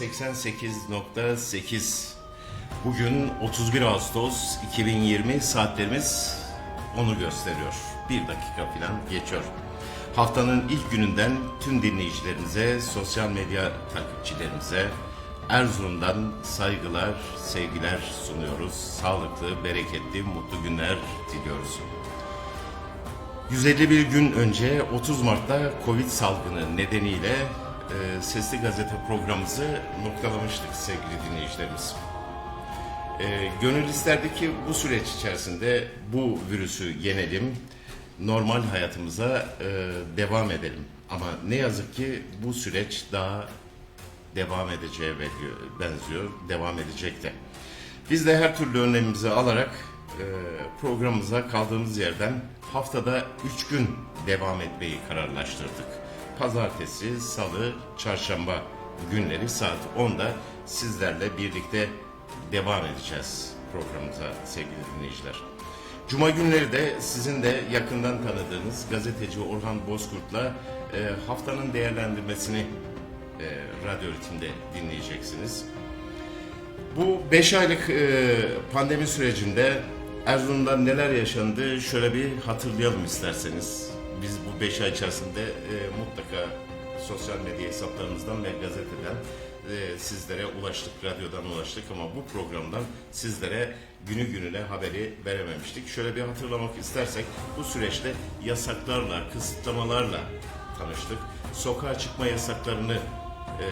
88.8. Bugün 31 Ağustos 2020 saatlerimiz onu gösteriyor. Bir dakika falan geçiyor. Haftanın ilk gününden tüm dinleyicilerimize, sosyal medya takipçilerimize Erzurum'dan saygılar, sevgiler sunuyoruz. Sağlıklı, bereketli, mutlu günler diliyoruz. 151 gün önce 30 Mart'ta Covid salgını nedeniyle e, Sesli Gazete programımızı noktalamıştık sevgili dinleyicilerimiz. E, gönül isterdi ki bu süreç içerisinde bu virüsü yenelim, normal hayatımıza e, devam edelim. Ama ne yazık ki bu süreç daha devam edeceğe benziyor- devam edecek de. Biz de her türlü önlemimizi alarak e, programımıza kaldığımız yerden haftada 3 gün devam etmeyi kararlaştırdık. Pazartesi, salı, çarşamba günleri saat 10'da sizlerle birlikte devam edeceğiz programımıza sevgili dinleyiciler. Cuma günleri de sizin de yakından tanıdığınız gazeteci Orhan Bozkurt'la e, haftanın değerlendirmesini e, radyo ritimde dinleyeceksiniz. Bu 5 aylık e, pandemi sürecinde Erzurum'da neler yaşandı şöyle bir hatırlayalım isterseniz. Biz bu 5 ay içerisinde e, mutlaka sosyal medya hesaplarımızdan ve gazeteden e, sizlere ulaştık, radyodan ulaştık ama bu programdan sizlere günü gününe haberi verememiştik. Şöyle bir hatırlamak istersek bu süreçte yasaklarla, kısıtlamalarla tanıştık. Sokağa çıkma yasaklarını e,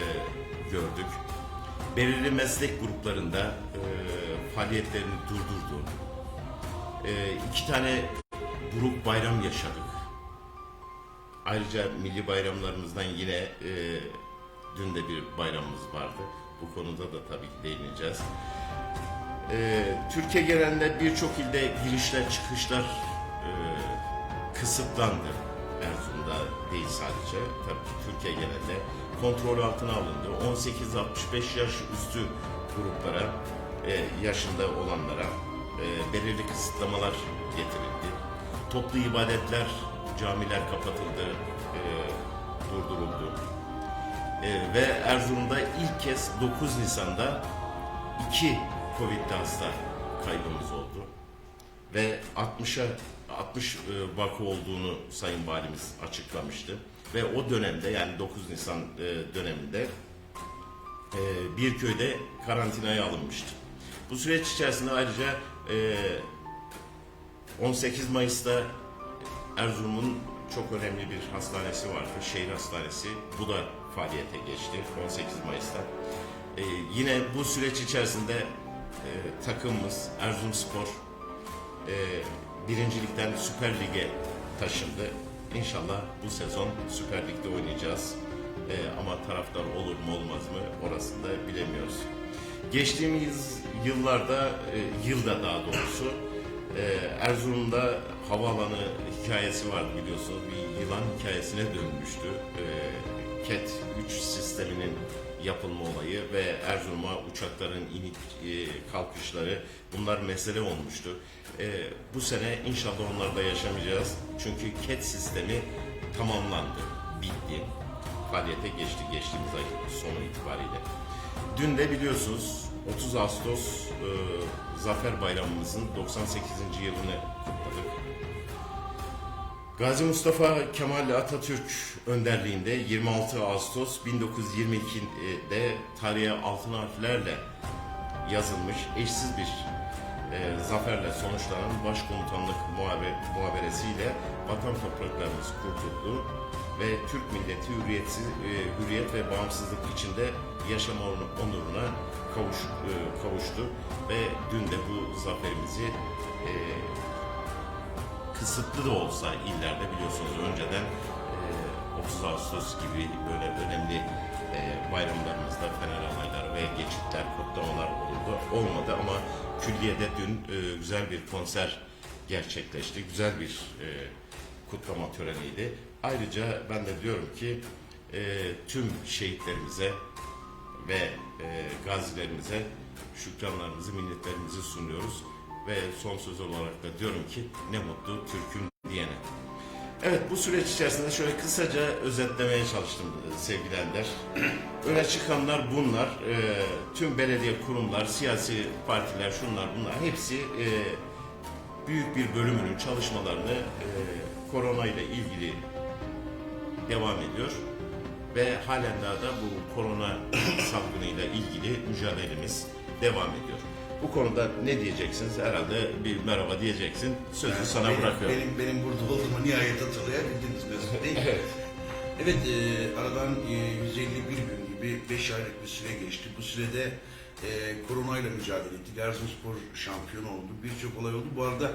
gördük belirli meslek gruplarında e, faaliyetlerini durdurdu. E, iki tane grup bayram yaşadık. Ayrıca milli bayramlarımızdan yine e, dün de bir bayramımız vardı. Bu konuda da tabii ki değineceğiz. E, Türkiye genelinde birçok ilde girişler çıkışlar e, kısıtlandı. Erzurum'da değil sadece. Tabii ki Türkiye genelinde kontrol altına alındı. 18-65 yaş üstü gruplara, e, yaşında olanlara e, belirli kısıtlamalar getirildi. Toplu ibadetler, camiler kapatıldı, e, durduruldu. E, ve Erzurum'da ilk kez 9 Nisan'da iki Covid'li hasta kaybımız oldu ve 60'a 60 e, vaka olduğunu Sayın Valimiz açıklamıştı. Ve o dönemde yani 9 Nisan e, döneminde e, bir köyde karantinaya alınmıştı. Bu süreç içerisinde ayrıca e, 18 Mayıs'ta Erzurum'un çok önemli bir hastanesi vardı. Şehir hastanesi. Bu da faaliyete geçti 18 Mayıs'ta. E, yine bu süreç içerisinde e, takımımız Erzurumspor e, birincilikten Süper Lig'e taşındı. İnşallah bu sezon Süper Lig'de oynayacağız. E, ama taraftar olur mu olmaz mı orasını da bilemiyoruz. Geçtiğimiz yıllarda, e, yılda daha doğrusu Erzurum'da havaalanı hikayesi vardı biliyorsunuz. Bir yılan hikayesine dönmüştü. E, KET 3 sisteminin yapılma olayı ve Erzurum'a uçakların inip e, kalkışları bunlar mesele olmuştu. E, bu sene inşallah onları da yaşamayacağız. Çünkü KET sistemi tamamlandı, bitti. Faaliyete geçti geçtiğimiz ay sonu itibariyle. Dün de biliyorsunuz 30 Ağustos e, Zafer Bayramımızın 98. yılını kutladık. Gazi Mustafa Kemal Atatürk önderliğinde 26 Ağustos 1922'de tarihe altın harflerle yazılmış eşsiz bir e, zaferle sonuçlanan başkomutanlık muhabe, muhaberesiyle vatan topraklarımız kurtuldu ve Türk milleti hürriyetsiz, e, hürriyet ve bağımsızlık içinde yaşam onu- onuruna kavuş, e, kavuştu ve dün de bu zaferimizi e, kısıtlı da olsa illerde biliyorsunuz önceden e, 30 Ağustos gibi böyle önemli e, bayramlarımızda fener alayları ve geçitler, kutlamalar oldu. Olmadı ama külliyede dün e, güzel bir konser gerçekleşti. Güzel bir e, kutlama töreniydi. Ayrıca ben de diyorum ki e, tüm şehitlerimize ve e, gazilerimize şükranlarımızı, minnetlerimizi sunuyoruz. Ve son söz olarak da diyorum ki ne mutlu Türk'üm diyene. Evet bu süreç içerisinde şöyle kısaca özetlemeye çalıştım e, sevgili Ender. Öne çıkanlar bunlar. E, tüm belediye kurumlar, siyasi partiler, şunlar bunlar hepsi e, büyük bir bölümünün çalışmalarını e, korona ile ilgili devam ediyor. Ve halen daha da bu korona salgınıyla ilgili mücadelemiz devam ediyor. Bu konuda ne diyeceksiniz? Herhalde bir merhaba diyeceksin. Sözü sana benim, bırakıyorum. Benim, benim burada olduğumu nihayet hatırlayabildiniz Mesut Bey. Evet. Evet, e, aradan e, 151 gün gibi 5 aylık bir süre geçti. Bu sürede e, koronayla mücadele ettik. Erzurumspor şampiyon oldu. Birçok olay oldu. Bu arada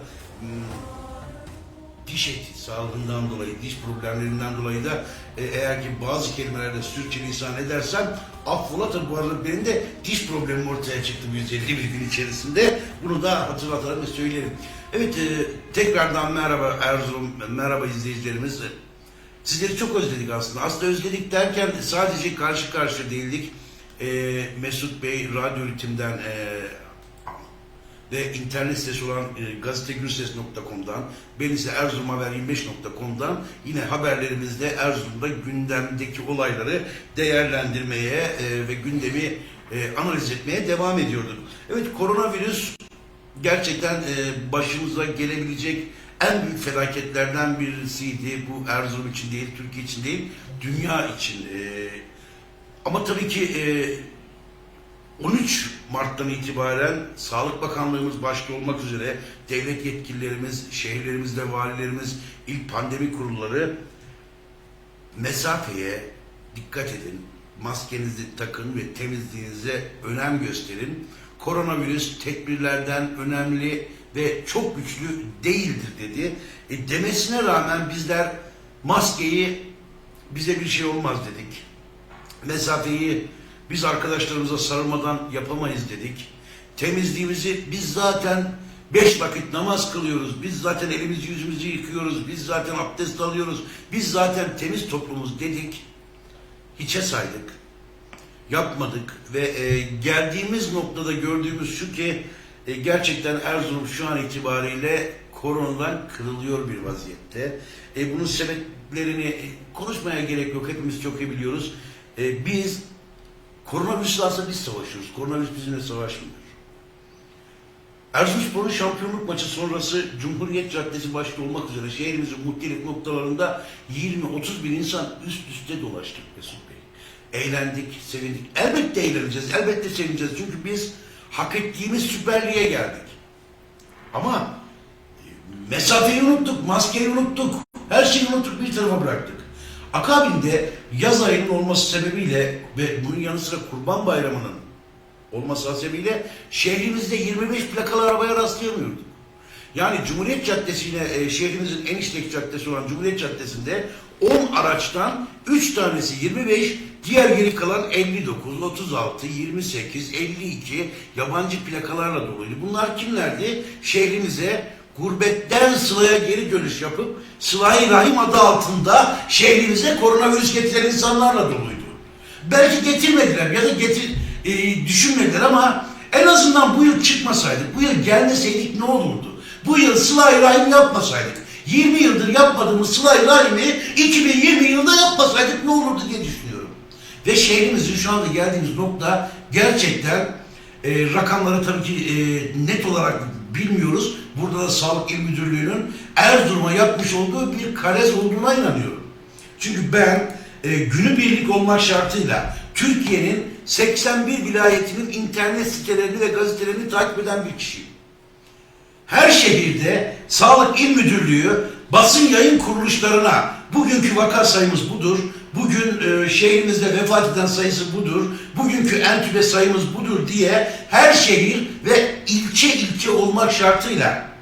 diş eti sağlığından dolayı, diş problemlerinden dolayı da e, eğer ki bazı kelimelerde sürçülisan edersem affola tabii bu arada benim de diş problemim ortaya çıktı bu 151 gün içerisinde. Bunu da hatırlatalım ve söyleyelim. Evet, e, tekrardan merhaba Erzurum, merhaba izleyicilerimiz. Sizleri çok özledik aslında. Aslında özledik derken sadece karşı karşıya değildik. Ee, Mesut Bey radyo ritimden e, ve internet sitesi olan e, gazetegürses.com'dan ben ise erzurumhaber25.com'dan yine haberlerimizde Erzurum'da gündemdeki olayları değerlendirmeye e, ve gündemi e, analiz etmeye devam ediyorduk. Evet koronavirüs gerçekten e, başımıza gelebilecek en büyük felaketlerden birisiydi. Bu Erzurum için değil, Türkiye için değil, dünya için. E, ama tabii ki e, 13 Mart'tan itibaren Sağlık Bakanlığımız başta olmak üzere devlet yetkililerimiz, şehirlerimizde valilerimiz, il pandemi kurulları mesafeye dikkat edin. Maskenizi takın ve temizliğinize önem gösterin. Koronavirüs tedbirlerden önemli ve çok güçlü değildir dedi. E, demesine rağmen bizler maskeyi bize bir şey olmaz dedik. Mesafeyi biz arkadaşlarımıza sarılmadan yapamayız dedik. Temizliğimizi biz zaten beş vakit namaz kılıyoruz. Biz zaten elimizi yüzümüzü yıkıyoruz. Biz zaten abdest alıyoruz. Biz zaten temiz toplumuz dedik. Hiçe saydık. Yapmadık ve e, geldiğimiz noktada gördüğümüz şu ki e, gerçekten Erzurum şu an itibariyle koronadan kırılıyor bir vaziyette. E, bunun sebeplerini e, konuşmaya gerek yok. Hepimiz çok iyi biliyoruz. E, biz koronavirüsle biz savaşıyoruz. Koronavirüs bizimle savaşmıyor. Erzurumspor'un şampiyonluk maçı sonrası Cumhuriyet Caddesi başta olmak üzere şehrimizin muhtelif noktalarında 20-30 bin insan üst üste dolaştık Mesut Bey. Eğlendik, sevindik. Elbette eğleneceğiz, elbette sevineceğiz. Çünkü biz hak ettiğimiz Süper Lig'e geldik. Ama e, mesafeyi unuttuk, maskeyi unuttuk. Her şeyi unuttuk, bir tarafa bıraktık. Akabinde yaz ayının olması sebebiyle ve bunun yanı sıra Kurban Bayramı'nın olması hasebiyle şehrimizde 25 plakalı arabaya rastlayamıyorduk. Yani Cumhuriyet Caddesi'ne e, şehrimizin en işlek caddesi olan Cumhuriyet Caddesi'nde 10 araçtan 3 tanesi 25, diğer geri kalan 59, 36, 28, 52 yabancı plakalarla doluydu. Bunlar kimlerdi? Şehrimize gurbetten sılaya geri dönüş yapıp Sıla-i Rahim adı altında şehrimize koronavirüs getiren insanlarla doluydu. Belki getirmediler ya da getir, e, düşünmediler ama en azından bu yıl çıkmasaydık, bu yıl gelmeseydik ne olurdu? Bu yıl Sıla-i Rahim yapmasaydık, 20 yıldır yapmadığımız Sıla-i Rahim'i 2020 yılında yapmasaydık ne olurdu diye düşünüyorum. Ve şehrimizin şu anda geldiğimiz nokta gerçekten e, rakamları tabii ki e, net olarak bilmiyoruz. Burada da Sağlık İl Müdürlüğü'nün Erzurum'a yapmış olduğu bir karez olduğuna inanıyorum. Çünkü ben e, günübirlik olmak şartıyla Türkiye'nin 81 vilayetinin internet sitelerini ve gazetelerini takip eden bir kişiyim. Her şehirde Sağlık İl Müdürlüğü basın yayın kuruluşlarına bugünkü vaka sayımız budur, bugün e, şehrimizde vefat eden sayısı budur, bugünkü entübe sayımız budur diye her şehir ve ilçe ilçe olmak şartıyla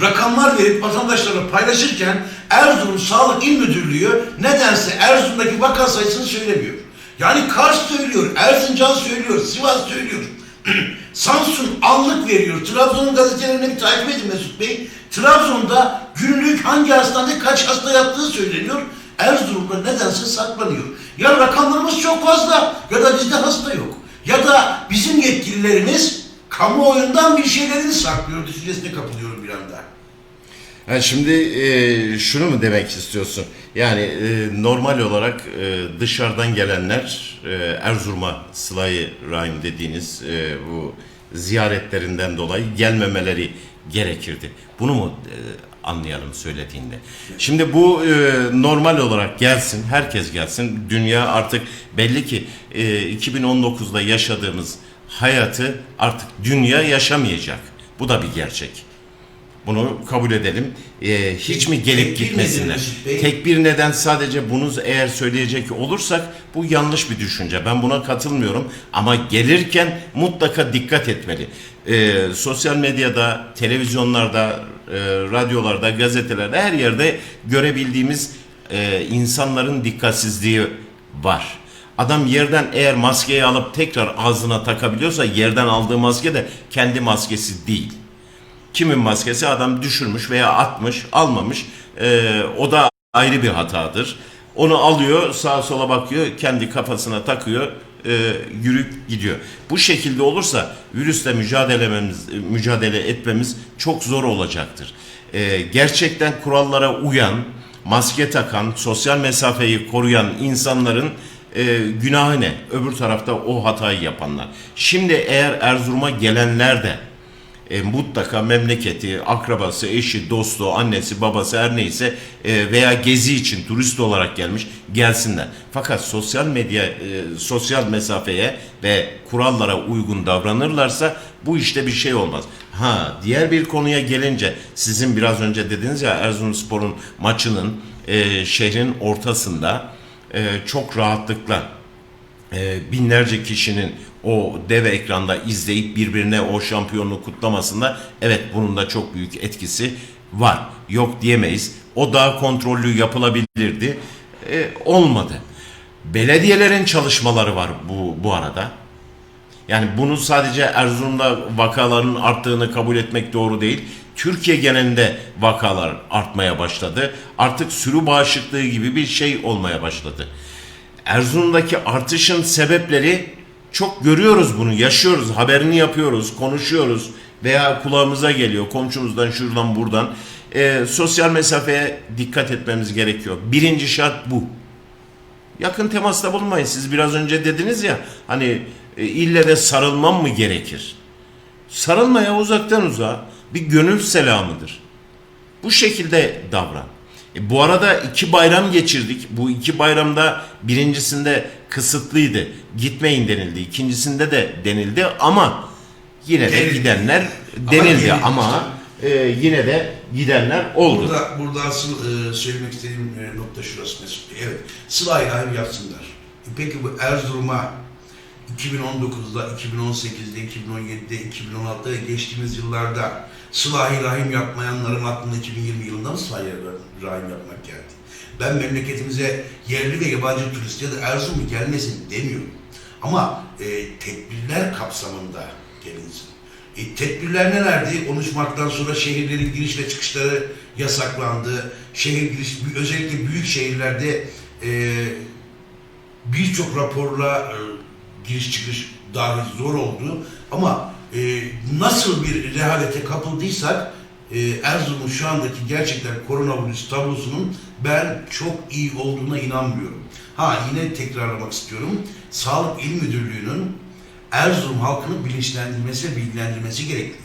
rakamlar verip vatandaşlarla paylaşırken Erzurum Sağlık İl Müdürlüğü nedense Erzurum'daki vaka sayısını söylemiyor. Yani Kars söylüyor, Erzincan söylüyor, Sivas söylüyor. Samsun anlık veriyor. Trabzon'un gazetelerini bir takip edin Mesut Bey. Trabzon'da günlük hangi hastanede kaç hasta yaptığı söyleniyor. Erzurum'da nedense saklanıyor. Ya rakamlarımız çok fazla ya da bizde hasta yok. Ya da bizim yetkililerimiz kamuoyundan bir şeylerini saklıyor düşüncesine kapılıyorum bir anda. Ha şimdi e, şunu mu demek istiyorsun? Yani e, normal olarak e, dışarıdan gelenler e, Erzurum'a Sıla-i Rahim dediğiniz e, bu ziyaretlerinden dolayı gelmemeleri gerekirdi. Bunu mu e, anlayalım söylediğinde? Şimdi bu e, normal olarak gelsin, herkes gelsin. Dünya artık belli ki e, 2019'da yaşadığımız hayatı artık dünya yaşamayacak. Bu da bir gerçek. Bunu kabul edelim. Ee, hiç mi gelip gitmesinler? Tek bir neden sadece bunu eğer söyleyecek olursak bu yanlış bir düşünce. Ben buna katılmıyorum. Ama gelirken mutlaka dikkat etmeli. Ee, sosyal medyada, televizyonlarda, e, radyolarda, gazetelerde her yerde görebildiğimiz e, insanların dikkatsizliği var. Adam yerden eğer maskeyi alıp tekrar ağzına takabiliyorsa yerden aldığı maske de kendi maskesi değil. Kimin maskesi adam düşürmüş veya atmış, almamış. Ee, o da ayrı bir hatadır. Onu alıyor, sağa sola bakıyor, kendi kafasına takıyor, e, yürüyüp gidiyor. Bu şekilde olursa virüsle mücadelememiz, mücadele etmemiz çok zor olacaktır. Ee, gerçekten kurallara uyan, maske takan, sosyal mesafeyi koruyan insanların e, günahı ne? Öbür tarafta o hatayı yapanlar. Şimdi eğer Erzurum'a gelenler de e, mutlaka memleketi, akrabası, eşi, dostu, annesi, babası her neyse e, veya gezi için turist olarak gelmiş gelsinler. Fakat sosyal medya, e, sosyal mesafeye ve kurallara uygun davranırlarsa bu işte bir şey olmaz. Ha diğer bir konuya gelince sizin biraz önce dediniz ya Erzurumspor'un maçının e, şehrin ortasında e, çok rahatlıkla e, binlerce kişinin o dev ekranda izleyip birbirine o şampiyonluğu kutlamasında evet bunun da çok büyük etkisi var. Yok diyemeyiz. O daha kontrollü yapılabilirdi. E, olmadı. Belediyelerin çalışmaları var bu, bu arada. Yani bunu sadece Erzurum'da vakaların arttığını kabul etmek doğru değil. Türkiye genelinde vakalar artmaya başladı. Artık sürü bağışıklığı gibi bir şey olmaya başladı. Erzurum'daki artışın sebepleri çok görüyoruz bunu, yaşıyoruz, haberini yapıyoruz, konuşuyoruz veya kulağımıza geliyor komşumuzdan şuradan buradan. Ee, sosyal mesafeye dikkat etmemiz gerekiyor. Birinci şart bu. Yakın temasta bulunmayın. Siz biraz önce dediniz ya hani e, ille de sarılmam mı gerekir? Sarılmaya uzaktan uzağa bir gönül selamıdır. Bu şekilde davran. E, bu arada iki bayram geçirdik. Bu iki bayramda birincisinde kısıtlıydı. Gitmeyin denildi. İkincisinde de denildi ama yine de gidenler denildi ama e, yine de gidenler oldu. Burada, burada asıl e, söylemek istediğim e, nokta şurası Mesut Bey. Evet, sıla ilahi yapsınlar. Peki bu Erzurum'a 2019'da, 2018'de, 2017'de, 2016'da ve geçtiğimiz yıllarda sıla rahim yapmayanların aklına 2020 yılında mı sıla rahim yapmak geldi? Ben memleketimize yerli ve yabancı turist ya da Erzurum'u gelmesin demiyorum. Ama e, tedbirler kapsamında gelinsin. E, tedbirler nelerdi? 13 Mart'tan sonra şehirlerin giriş ve çıkışları yasaklandı. Şehir giriş, özellikle büyük şehirlerde e, birçok raporla e, giriş çıkış dahi zor oldu. Ama e, nasıl bir rehavete kapıldıysak e, Erzurum'un şu andaki gerçekten koronavirüs tablosunun ben çok iyi olduğuna inanmıyorum. Ha yine tekrarlamak istiyorum. Sağlık İl Müdürlüğü'nün Erzurum halkını bilinçlendirmesi ve bilgilendirmesi gerekli.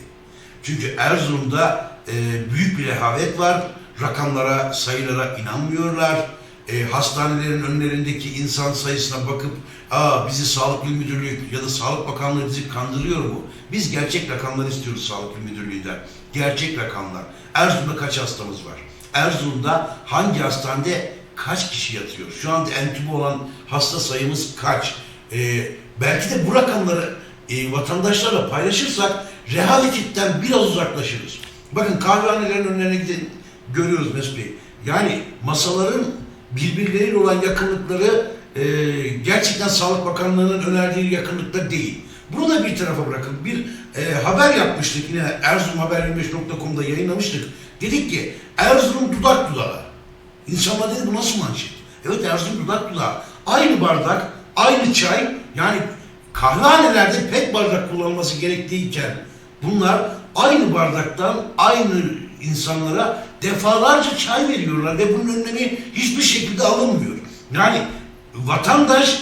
Çünkü Erzurum'da e, büyük bir rehavet var. Rakamlara, sayılara inanmıyorlar. E, hastanelerin önlerindeki insan sayısına bakıp Aa, bizi Sağlık İl Müdürlüğü ya da Sağlık Bakanlığı bizi kandırıyor mu? Biz gerçek rakamlar istiyoruz Sağlık İl Müdürlüğü'nden. Gerçek rakamlar. Erzurum'da kaç hastamız var? Erzurum'da hangi hastanede kaç kişi yatıyor? Şu anda entübe olan hasta sayımız kaç? Ee, belki de bu rakamları e, vatandaşlarla paylaşırsak rehavetinden biraz uzaklaşırız. Bakın kahvehanelerin önlerine gidin, görüyoruz Mesut Bey. Yani masaların birbirleriyle olan yakınlıkları e, gerçekten Sağlık Bakanlığı'nın önerdiği yakınlıkta değil. Bunu da bir tarafa bırakın. Bir e, haber yapmıştık yine erzurumhaber25.com'da yayınlamıştık. Dedik ki Erzurum dudak dudağa. İnsanlar dedi bu nasıl manşet? Evet Erzurum dudak dudağa. Aynı bardak, aynı çay yani kahvehanelerde pek bardak kullanılması gerektiğiken bunlar aynı bardaktan aynı insanlara defalarca çay veriyorlar ve bunun önlemi hiçbir şekilde alınmıyor. Yani vatandaş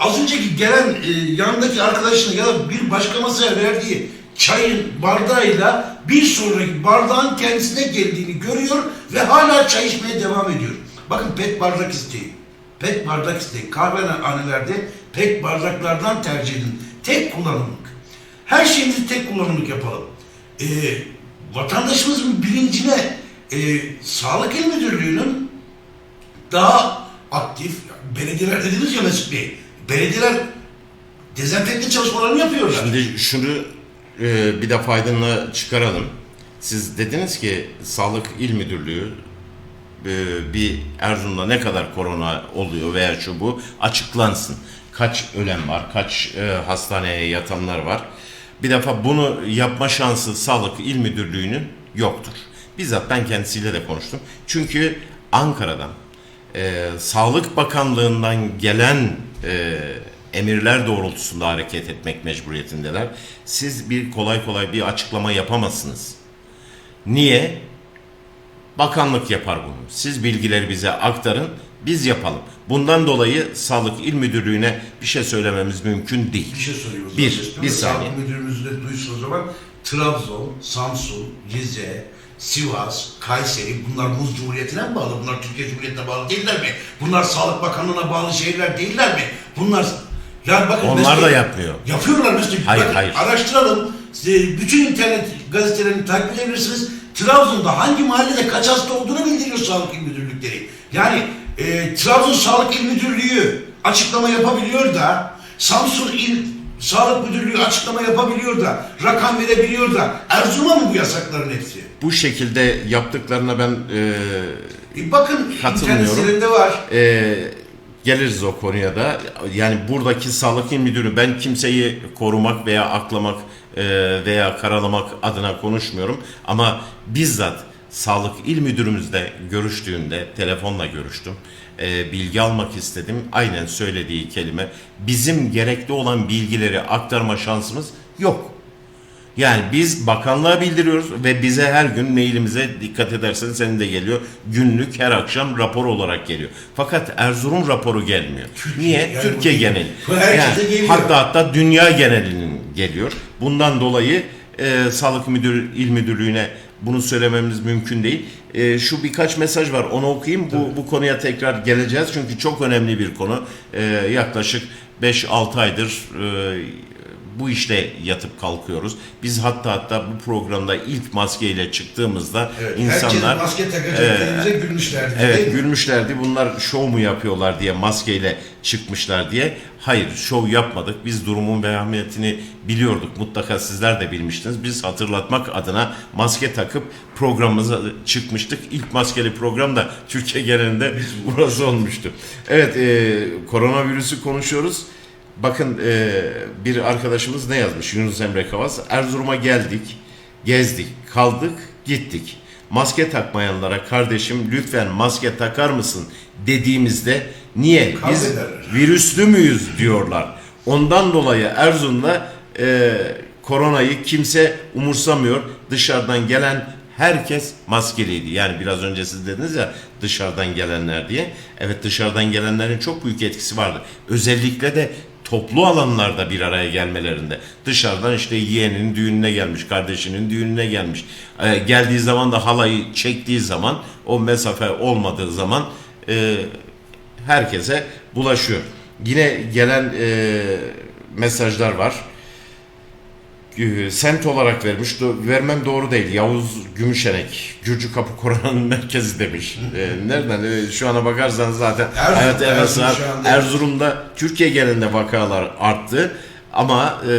az önceki gelen e, yanındaki arkadaşına ya da bir başka masaya verdiği çayın bardağıyla bir sonraki bardağın kendisine geldiğini görüyor ve hala çay içmeye devam ediyor. Bakın pet bardak isteyin. Pet bardak isteyin. Kahvehanelerde pet bardaklardan tercih edin. Tek kullanımlık. Her şeyimizi tek kullanımlık yapalım. Ee, vatandaşımızın bilincine e, Sağlık İl Müdürlüğü'nün daha aktif, belediyeler dediniz ya Mesut Bey, belediyeler dezenfekte çalışmalarını yapıyorlar. Şimdi şunu e, bir de faydalı çıkaralım. Siz dediniz ki Sağlık İl Müdürlüğü e, bir Erzurum'da ne kadar korona oluyor veya şu bu açıklansın. Kaç ölen var, kaç e, hastaneye yatanlar var. Bir defa bunu yapma şansı Sağlık İl Müdürlüğü'nün yoktur. Bizzat ben kendisiyle de konuştum. Çünkü Ankara'dan e, Sağlık Bakanlığı'ndan gelen e, emirler doğrultusunda hareket etmek mecburiyetindeler. Siz bir kolay kolay bir açıklama yapamazsınız. Niye? Bakanlık yapar bunu. Siz bilgileri bize aktarın, biz yapalım. Bundan dolayı Sağlık İl Müdürlüğü'ne bir şey söylememiz mümkün değil. Bir şey soruyoruz. Bir, bir Sağlık saniye. Müdürümüz de duysun o zaman. Trabzon, Samsun, Rize, Sivas, Kayseri bunlar Muz Cumhuriyeti'ne mi bağlı? Bunlar Türkiye Cumhuriyeti'ne bağlı değiller mi? Bunlar Sağlık Bakanlığı'na bağlı şehirler değiller mi? Bunlar yani bakın Onlar Mesut da yapmıyor. Yapıyorlar Bey. Hayır, Bakın, hayır. Araştıralım. Size Bütün internet gazetelerini takip edebilirsiniz. Trabzon'da hangi mahallede kaç hasta olduğunu bildiriyor Sağlık İl Müdürlükleri. Yani e, Trabzon Sağlık İl Müdürlüğü açıklama yapabiliyor da Samsun İl Sağlık Müdürlüğü açıklama yapabiliyor da rakam verebiliyor da Erzurum'a mı bu yasakların hepsi? Bu şekilde yaptıklarına ben e, E bakın internet Katılmıyorum. sitelerinde var. e, geliriz o konuya da. Yani buradaki sağlık il müdürü ben kimseyi korumak veya aklamak e, veya karalamak adına konuşmuyorum. Ama bizzat sağlık il müdürümüzle görüştüğünde telefonla görüştüm. E, bilgi almak istedim. Aynen söylediği kelime bizim gerekli olan bilgileri aktarma şansımız yok. Yani biz bakanlığa bildiriyoruz ve bize her gün mailimize dikkat edersen senin de geliyor. Günlük her akşam rapor olarak geliyor. Fakat Erzurum raporu gelmiyor. Niye? yani Türkiye geneli. geliyor. hatta hatta dünya genelinin geliyor. Bundan dolayı e, Sağlık Müdür İl Müdürlüğü'ne bunu söylememiz mümkün değil. E, şu birkaç mesaj var. Onu okuyayım. Bu bu konuya tekrar geleceğiz. Çünkü çok önemli bir konu. E, yaklaşık 5-6 aydır e, bu işte yatıp kalkıyoruz. Biz hatta hatta bu programda ilk maskeyle çıktığımızda Evet, insanlar maske takacak e, gülmüşlerdi. Evet gülmüşlerdi. Bunlar şov mu yapıyorlar diye maskeyle çıkmışlar diye. Hayır şov yapmadık. Biz durumun vehametini biliyorduk. Mutlaka sizler de bilmiştiniz. Biz hatırlatmak adına maske takıp programımıza çıkmıştık. İlk maskeli program da Türkiye genelinde burası olmuştu. Evet e, koronavirüsü konuşuyoruz. Bakın e, bir arkadaşımız ne yazmış Yunus Emre Kavas. Erzurum'a geldik, gezdik, kaldık, gittik. Maske takmayanlara kardeşim lütfen maske takar mısın dediğimizde niye biz virüslü müyüz diyorlar. Ondan dolayı Erzurum'da e, koronayı kimse umursamıyor. Dışarıdan gelen herkes maskeliydi. Yani biraz önce siz dediniz ya dışarıdan gelenler diye. Evet dışarıdan gelenlerin çok büyük etkisi vardı. Özellikle de toplu alanlarda bir araya gelmelerinde. Dışarıdan işte yeğeninin düğününe gelmiş, kardeşinin düğününe gelmiş. E, geldiği zaman da halayı çektiği zaman o mesafe olmadığı zaman e, herkese bulaşıyor. Yine gelen e, mesajlar var. E, semt olarak vermiş. Do- vermem doğru değil. Yavuz Gümüşenek. Gürcü Kapı Koronanın merkezi demiş. E, nereden? E, şu ana bakarsanız zaten Erzurum, evet, evet, Erzurum şu anda- Erzurum'da Türkiye genelinde vakalar arttı. Ama e,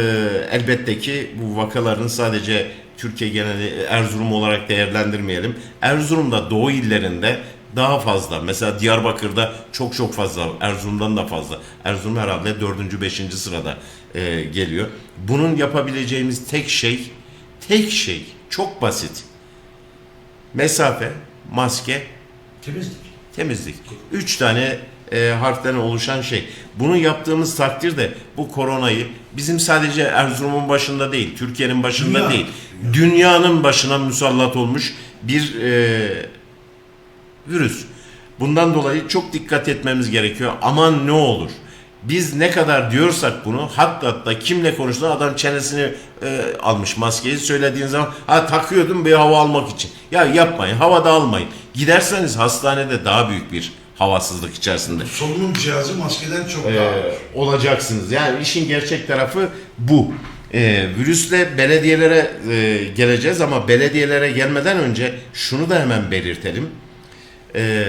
elbette ki bu vakaların sadece Türkiye geneli Erzurum olarak değerlendirmeyelim. Erzurum'da Doğu illerinde daha fazla. Mesela Diyarbakır'da çok çok fazla. Erzurum'dan da fazla. Erzurum herhalde 4. 5. sırada e, geliyor. Bunun yapabileceğimiz tek şey, tek şey çok basit. Mesafe, maske, Temizlik. temizlik. Üç tane e, harften oluşan şey. Bunu yaptığımız takdirde bu koronayı bizim sadece Erzurum'un başında değil, Türkiye'nin başında Dünya. değil, dünyanın başına musallat olmuş bir e, virüs. Bundan dolayı çok dikkat etmemiz gerekiyor. Aman ne olur. Biz ne kadar diyorsak bunu hakikaten kimle konuştuğunda adam çenesini e, almış maskeyi söylediğin zaman ha takıyordum bir hava almak için. Ya yapmayın havada almayın. Giderseniz hastanede daha büyük bir havasızlık içerisinde Solunum cihazı maskeden çok daha e, ağır. olacaksınız. Yani işin gerçek tarafı bu. E, virüsle belediyelere e, geleceğiz ama belediyelere gelmeden önce şunu da hemen belirtelim. E,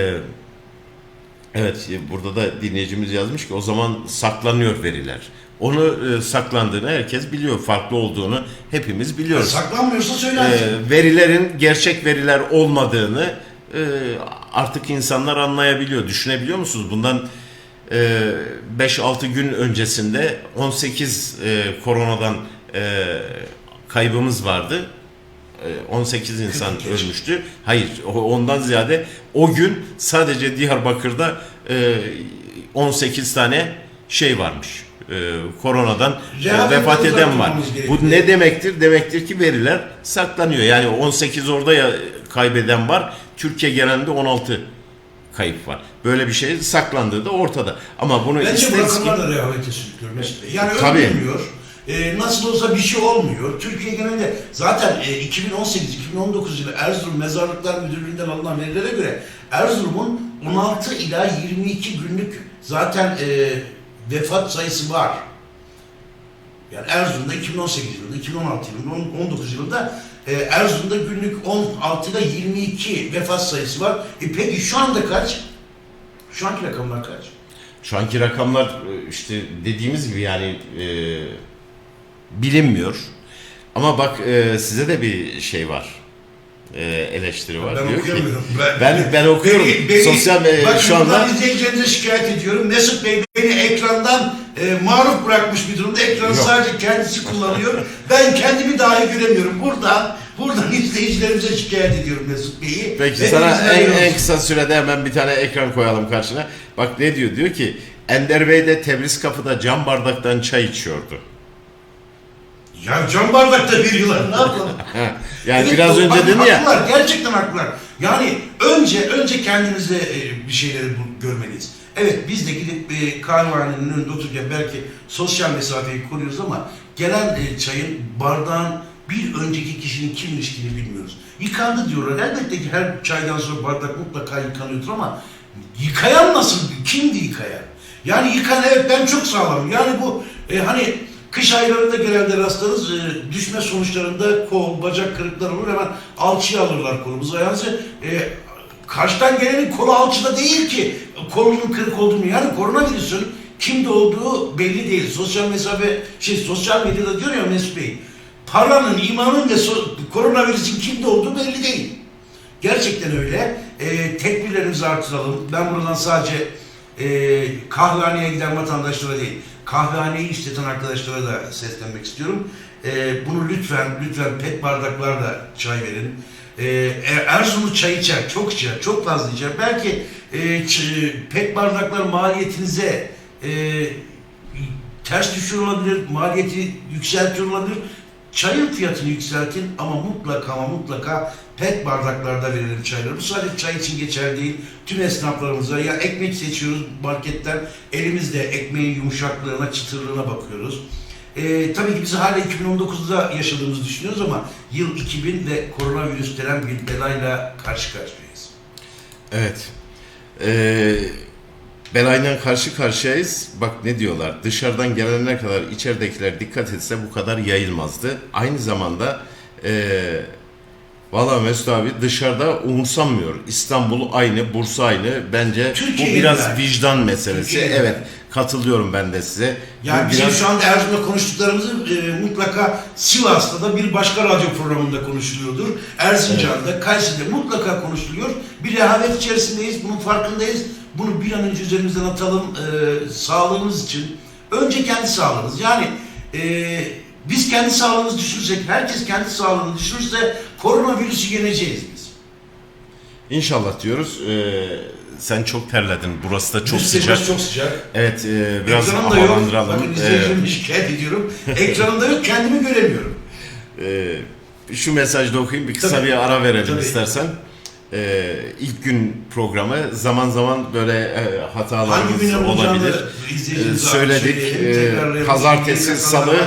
evet e, burada da dinleyicimiz yazmış ki o zaman saklanıyor veriler. Onu e, saklandığını herkes biliyor. Farklı olduğunu hepimiz biliyoruz. Saklanmıyorsa söylersin. E, verilerin gerçek veriler olmadığını e, artık insanlar anlayabiliyor. Düşünebiliyor musunuz? Bundan e, 5-6 gün öncesinde 18 e, koronadan e, kaybımız vardı. E, 18 insan 42. ölmüştü. Hayır, ondan ziyade o gün sadece Diyarbakır'da e, 18 tane şey varmış. E, koronadan e, Rehabilitasyon vefat eden var. gerekiyor. Bu ne demektir? Demektir ki veriler saklanıyor. Yani 18 orada ya kaybeden var. Türkiye genelinde 16 kayıp var. Böyle bir şey saklandığı da ortada. Ama bunu Bence bu rakamlar da rehavete sürüklüyor. Yani Tabii. ölmüyor. Ee, nasıl olsa bir şey olmuyor. Türkiye genelinde zaten e, 2018-2019 yılı Erzurum Mezarlıklar Müdürlüğü'nden alınan verilere göre Erzurum'un 16 ila 22 günlük zaten e, vefat sayısı var. Yani Erzurum'da 2018 yılında, 2016 yılında, 19 yılında e, Erzurum'da günlük 16 ile 22 vefat sayısı var. E peki şu anda kaç? Şu anki rakamlar kaç? şu anki rakamlar e, işte dediğimiz gibi yani e, bilinmiyor. Ama bak e, size de bir şey var. E, eleştiri var. Ben Diyor ki okuyamıyorum. ben ben okuyorum. Sosyal e, bakın şu anda buradan izleyicilerinize şikayet ediyorum. Mesut Bey beni ekrandan e, maruf bırakmış bir durumda. Ekranı Yok. sadece kendisi kullanıyor. ben kendimi dahi göremiyorum. Buradan buradan izleyicilerimize şikayet ediyorum Mesut Bey'i. Peki Beni sana en, en kısa sürede hemen bir tane ekran koyalım karşına. Bak ne diyor? Diyor ki Ender Bey de Tebriz kapıda cam bardaktan çay içiyordu. Ya cam bardakta bir yılan ne yapalım? Yani Evet, biraz önce dedin ya. Haklılar, gerçekten haklılar. Yani önce önce kendinize e, bir şeyleri görmeliyiz. Evet biz de gidip e, kahvehanenin önünde otururken belki sosyal mesafeyi koruyoruz ama gelen e, çayın bardağın bir önceki kişinin kim içtiğini bilmiyoruz. Yıkandı diyorlar. Elbette ki her çaydan sonra bardak mutlaka yıkanıyordur ama yıkayan nasıl? Kimdi yıkayan? Yani yıkan evet ben çok sağlamım. Yani bu e, hani kış aylarında genelde rastlarız. e, düşme sonuçlarında kol, bacak kırıkları olur. Hemen alçıya alırlar kolumuzu, ayağımızı. E, karşıdan gelenin kolu alçıda değil ki kolunun kırık olduğunu. Yani koronavirüsün kimde olduğu belli değil. Sosyal mesafe, şey sosyal medyada diyor ya Mesut Bey. Paranın, imanın ve so- koronavirüsün kimde olduğu belli değil. Gerçekten öyle. E, tedbirlerimizi artıralım. Ben buradan sadece e, kahvehaneye giden vatandaşlara değil, kahvehaneyi işleten arkadaşlara da seslenmek istiyorum. E, bunu lütfen, lütfen pet bardaklarla çay verin. E, e, Erzurumlu çay içer, çok içer, çok fazla içer. Belki e, pet bardaklar maliyetinize e, ters düşüyor olabilir, maliyeti yükseltiyor olabilir. Çayın fiyatını yükseltin ama mutlaka ama mutlaka pet bardaklarda verelim çayları. Bu sadece çay için geçerli değil. Tüm esnaflarımıza ya ekmek seçiyoruz marketten elimizde ekmeğin yumuşaklığına, çıtırlığına bakıyoruz. Ee, tabii ki biz hala 2019'da yaşadığımızı düşünüyoruz ama yıl 2000 ve koronavirüs denen bir belayla karşı karşıyayız. Evet. Ee, belayla karşı karşıyayız. Bak ne diyorlar. Dışarıdan gelenler kadar içeridekiler dikkat etse bu kadar yayılmazdı. Aynı zamanda ee, Valla Mesut abi dışarıda umursanmıyor. İstanbul aynı, Bursa aynı. Bence Türkiye bu biraz yani. vicdan meselesi. Türkiye evet, katılıyorum ben de size. Yani Bu bizim biraz- şu anda Erzurum'da konuştuklarımızı e, mutlaka Sivas'ta da bir başka radyo programında konuşuluyordur. Erzincan'da, Kayseri'de mutlaka konuşuluyor. Bir rehavet içerisindeyiz, bunun farkındayız. Bunu bir an önce üzerimizden atalım e, sağlığımız için. Önce kendi sağlığımız. Yani e, biz kendi sağlığımızı düşünürsek, herkes kendi sağlığını düşünürse koronavirüsü yeneceğiz biz. İnşallah diyoruz. Ee, sen çok terledin. Burası da çok Üstelik sıcak. Çok sıcak. Evet, e, biraz Ekranım da yok. havalandıralım. Bakın Ee, izleyicilerimi şikayet ediyorum. Ekranımda yok, kendimi göremiyorum. Ee, şu mesajı da okuyayım. Bir kısa Tabii. bir ara verelim Tabii. istersen. Ee, ilk gün programı zaman zaman böyle e, Hangi hatalarımız olacağını olabilir. Ee, söyledik. söyleyelim, Ee, tekrarlayalım. pazartesi, salı,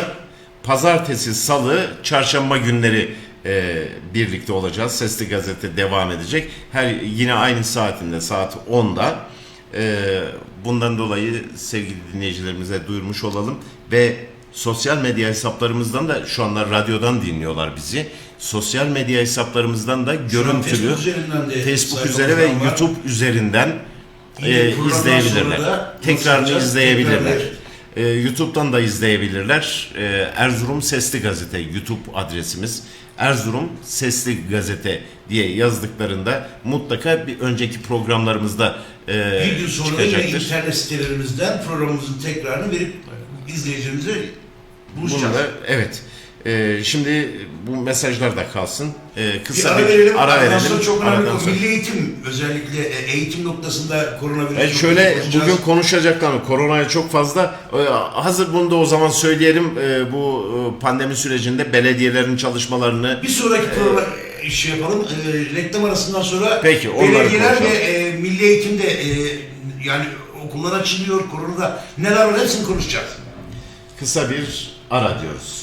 pazartesi, salı, çarşamba günleri e, birlikte olacağız. Sesli Gazete devam edecek. Her yine aynı saatinde saat 10'da. E, bundan dolayı sevgili dinleyicilerimize duyurmuş olalım ve sosyal medya hesaplarımızdan da şu anda radyodan dinliyorlar bizi. Sosyal medya hesaplarımızdan da görüntülü Facebook Facebook üzeri ve var. YouTube üzerinden e, izleyebilirler. Tekrarını izleyebilirler. E, YouTube'dan da izleyebilirler. E, Erzurum Sesli Gazete YouTube adresimiz. Erzurum Sesli Gazete diye yazdıklarında mutlaka bir önceki programlarımızda e, Bir gün sonra yine çıkacaktır. internet sitelerimizden programımızın tekrarını verip izleyicilerimize buluşacağız. da evet. E, şimdi bu mesajlar da kalsın. E, Bir kısa ara bir verelim. ara verelim. çok önemli. Aradan sonra- Milli eğitim özellikle e, eğitim noktasında koronavirüs. E çok şöyle konuşacağız. bugün konuşacaklarım koronaya çok fazla e, hazır bunu da o zaman söyleyelim e, bu e, pandemi sürecinde belediyelerin çalışmalarını bir sonraki programa iş yapalım. E, reklam arasından sonra Peki, belediyeler ve e, milli eğitimde e, yani okullar açılıyor, koronada neler var hepsini konuşacağız. kısa bir ara diyoruz.